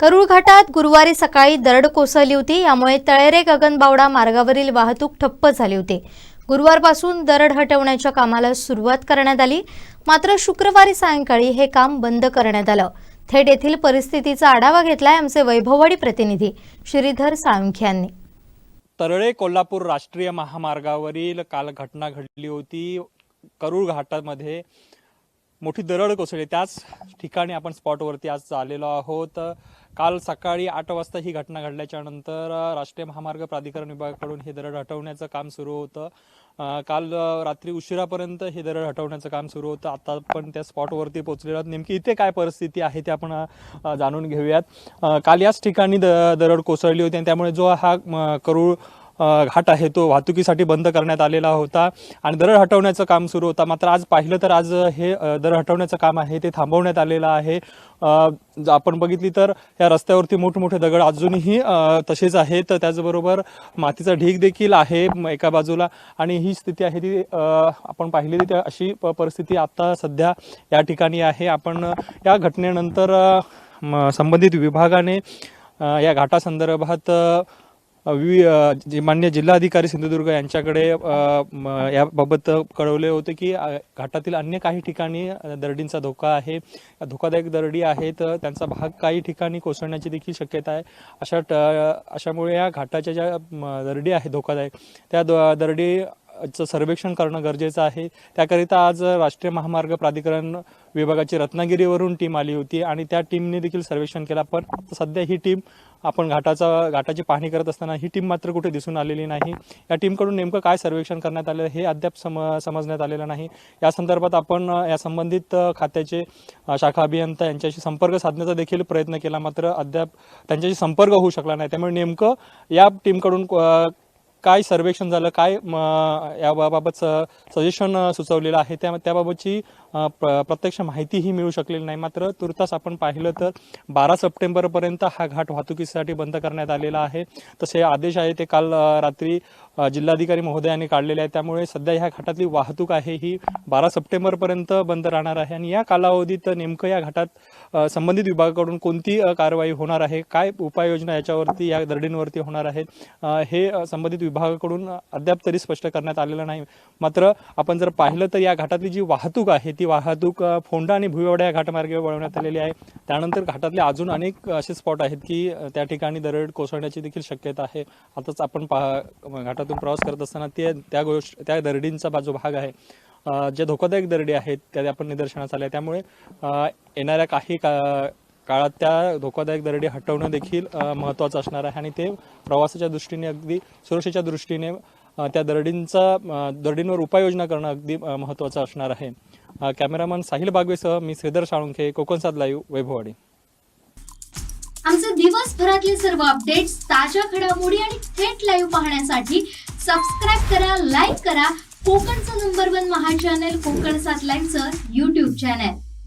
करूळ घाटात गुरुवारी सकाळी दरड कोसळली होती. यामुळे तळेरे गगनबावडा मार्गावरील वाहतूक ठप्प झाली होती. गुरुवारपासून दरड हटवण्याच्या कामाला सुरुवात करण्यात आली. मात्र शुक्रवारी सायंकाळी हे काम बंद करण्यात आलं. थेट येथील परिस्थितीचा आढावा घेतलाय आमचे वैभववाडी प्रतिनिधी श्रीधर साळुंखे यांनी. तरळे कोल्हापूर राष्ट्रीय महामार्गावरील काल घटना घडली होती. करूळ घाटामध्ये मोठी दरड कोसळली. त्याच ठिकाणी आपण स्पॉटवरती आज आलेलो आहोत. काल सकाळी आठ वाजता ही घटना घडल्याच्या नंतर राष्ट्रीय महामार्ग प्राधिकरण विभागाकडून हे दरड हटवण्याचं काम सुरू होतं. काल रात्री उशिरापर्यंत हे दरड हटवण्याचं काम सुरू होतं. आता आपण त्या स्पॉटवरती पोहोचलेलो आहोत. नेमकी इथे काय परिस्थिती आहे ते आपण जाणून घेऊयात. काल याच ठिकाणी द दरड कोसळली होती आणि त्यामुळे जो हा करूळ घाट आहे तो वाहतुकीसाठी बंद करण्यात आलेला होता आणि दरड हटवण्याचं काम सुरू होता. मात्र आज पाहिलं तर आज हे दरड हटवण्याचं काम आहे ते थांबवण्यात आलेलं आहे. आपण बघितली तर या रस्त्यावरती मोठमोठे दगड अजूनही तसेच आहेत. त्याचबरोबर मातीचा ढीग देखील आहे एका बाजूला आणि ही स्थिती आहे ती आपण पाहिलेली त्या अशी प- परिस्थिती आता सध्या या ठिकाणी आहे. आपण या घटनेनंतर म, संबंधित विभागाने या घाटासंदर्भात वि जे मान्य जिल्हाधिकारी सिंधुदुर्ग यांच्याकडे याबाबत कळवले होते की घाटातील अन्य काही ठिकाणी दरडींचा धोका आहे. धोकादायक दरडी आहेत. त्यांचा भाग काही ठिकाणी कोसळण्याची देखील शक्यता आहे. अशा ट- अशामुळे या घाटाच्या ज्या दरडी आहेत धोकादायक त्या द- दरडी चं सर्वेक्षण करणं गरजेचं आहे. त्याकरिता आज राष्ट्रीय महामार्ग प्राधिकरण विभागाची रत्नागिरीवरून टीम आली होती आणि त्या टीमने देखील सर्वेक्षण केला. पण सध्या ही टीम आपण घाटाचा घाटाची पाहणी करत असताना ही टीम मात्र कुठे दिसून आलेली नाही. या टीमकडून नेमकं काय सर्वेक्षण करण्यात आलेलं हे अद्याप सम समजण्यात आलेलं नाही. या संदर्भात आपण या संबंधित खात्याचे शाखा अभियंता यांच्याशी संपर्क साधण्याचा देखील प्रयत्न केला मात्र अद्याप त्यांच्याशी संपर्क होऊ शकला नाही. त्यामुळे नेमकं या टीमकडून काय सर्वेक्षण झालं काय म, याबाबत सजेशन सुचवलेलं आहे? त्या त्याबाबतची प्रत्यक्ष माहितीही मिळू शकलेली नाही. मात्र तुर्तास आपण पाहिलं तर बारा सप्टेंबरपर्यंत हा घाट वाहतुकीसाठी बंद करण्यात आलेला आहे. तसे आदेश आहे ते काल रात्री जिल्हाधिकारी महोदयांनी काढलेले आहे त्यामुळे सध्या ह्या घाटातली वाहतूक आहे ही बारा सप्टेंबरपर्यंत बंद राहणार आहे. आणि या कालावधीत नेमकं या घाटात संबंधित विभागाकडून कोणती कारवाई होणार आहे? काय उपाययोजना याच्यावरती या दरडींवरती होणार आहेत हे संबंधित विभागाकडून अद्याप तरी स्पष्ट करण्यात आलेलं नाही. मात्र आपण जर पाहिलं तर या घाटातली जी वाहतूक आहे ती वाहतूक फोंडा आणि भुईवाडा या घाटमार्गे वळवण्यात आलेली आहे. त्यानंतर घाटातले अजून अनेक असे स्पॉट आहेत की त्या ठिकाणी दरड कोसळण्याची देखील शक्यता आहे. आताच आपण पहा घाटातून प्रवास करत असताना ते त्या गोष्ट त्या दरडींचा जो भाग आहे ज्या धोकादायक दरडी आहेत त्या आपण निदर्शनास आल्या. त्यामुळे येणाऱ्या काही का काळात त्या धोकादायक दरडी हटवणं देखील महत्त्वाचं असणार आहे. आणि ते प्रवासाच्या दृष्टीने अगदी सुरक्षेच्या दृष्टीने त्या दरडींचा दरडींवर उपाययोजना करणं अगदी महत्त्वाचं असणार आहे. कॅमेरामन साहिल बागवेसह मी श्रीधर साळुंखे कोकणसाद लाईव्ह वैभववाडी. आमचे दिवसभरातले सर्व अपडेट्स ताज्या घडामोडी आणि थेट लाईव्ह पाहण्यासाठी सबस्क्राईब करा लाईक करा. कोकणचं नंबर वन महा चॅनल कोकण सात लाईव्हचं युट्यूब चॅनल